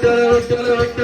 Victory.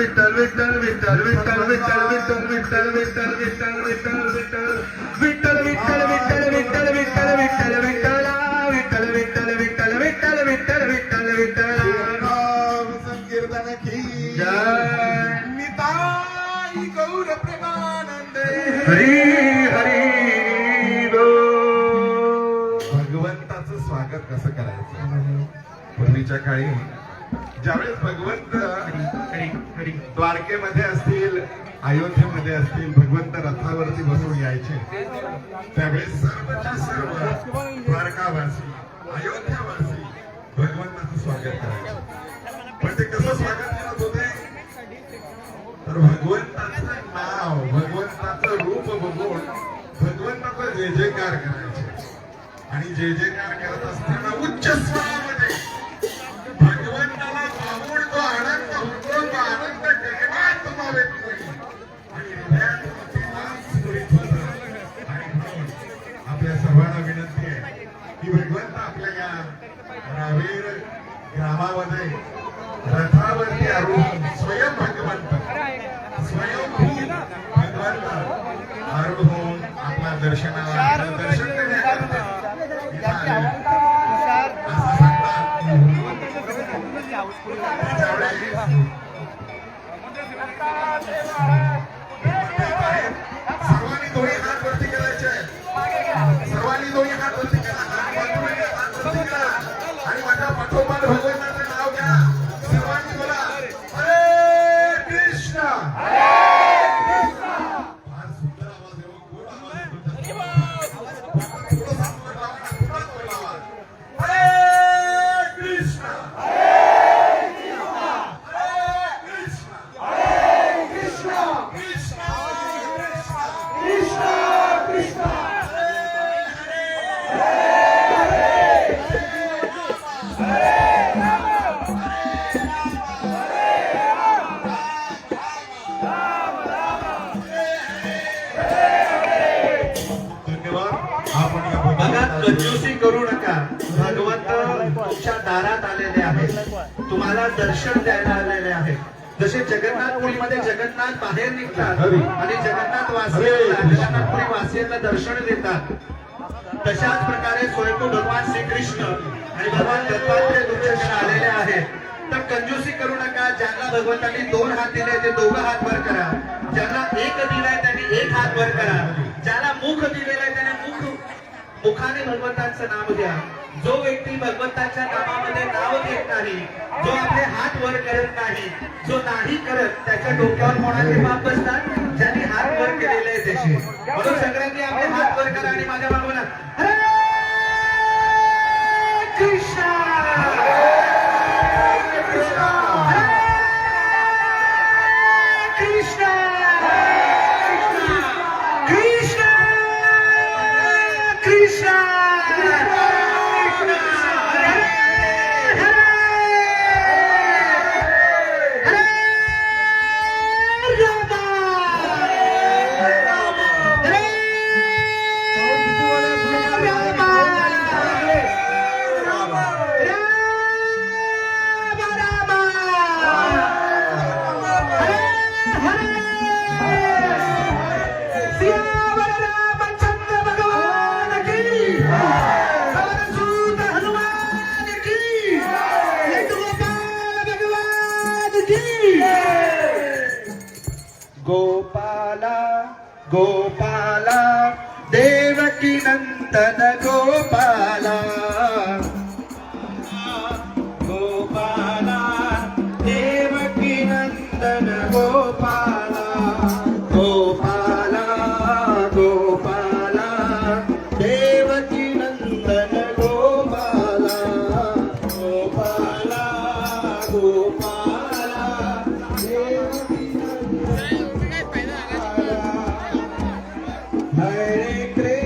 Vitthal Vitthal Vitthal Vitthal Vitthal Vitthal Vitthal Vitthal Vitthal Vitthal Vitthal Vitthal Vitthal Vitthal Vitthal Vitthal Vitthal विठ्ठला विठ्ठल विठ्ठल विठ्ठल विठ्ठल विठ्ठल विठ्ठल विठ्ठल संकीर्तन गौर प्रेमानंद हरी हरी भगवंताचं स्वागत कसं करायचं पूर्वीच्या काळी ज्यावेळेस भगवंत द्वारकेमध्ये असतील अयोध्येमध्ये असतील भगवंत रथावरती बसून यायचे. त्यावेळेस सर्वच्या सर्व द्वारकावासी अयोध्यावासी भगवंताचं स्वागत करायचे. पण ते कसं स्वागत करत होते? तर भगवंताचं नाव भगवंताचं रूप बघून भगवंताचा जय जयकार करायचे. आणि जय जयकार करत असताना उच्च स्वर ग्रामीण ग्रामामध्ये रथावरती आरोप तुम्हाला दर्शन द्यायला आलेले आहे जसे जगन्नाथपुरीमध्ये जगन्नाथ बाहेर निघतात आणि जगन्नाथ वासिय जगन्नाथपुरी वासियांना दर्शन देतात. तशाच प्रकारे स्वयंभू भगवान श्रीकृष्ण आणि भगवान दत्तात्रय दुर्दर्शन आलेले आहेत. तर कंजूसी करू नका ज्यांना भगवंतांनी दोन हात दिले ते दोघं हात वर करा. ज्यांना एक दिलाय त्यांनी एक हात वर करा. ज्याला मुख दिलेला आहे त्याने मुख मुखाने भगवंतांचं नाम द्या. जो व्यक्ती भगवंताच्या नामामध्ये नाव घेत नाही जो आपले हात वर करत नाही जो नाही करत त्याच्या डोक्यावर कोणाचे पाप बसतात? ज्यांनी हात वर केलेले आहे त्याचे. म्हणून सगळ्यांनी आपले हात वर करा आणि माझ्या बाबूला हरे कृष्णा! हरे कृष्ण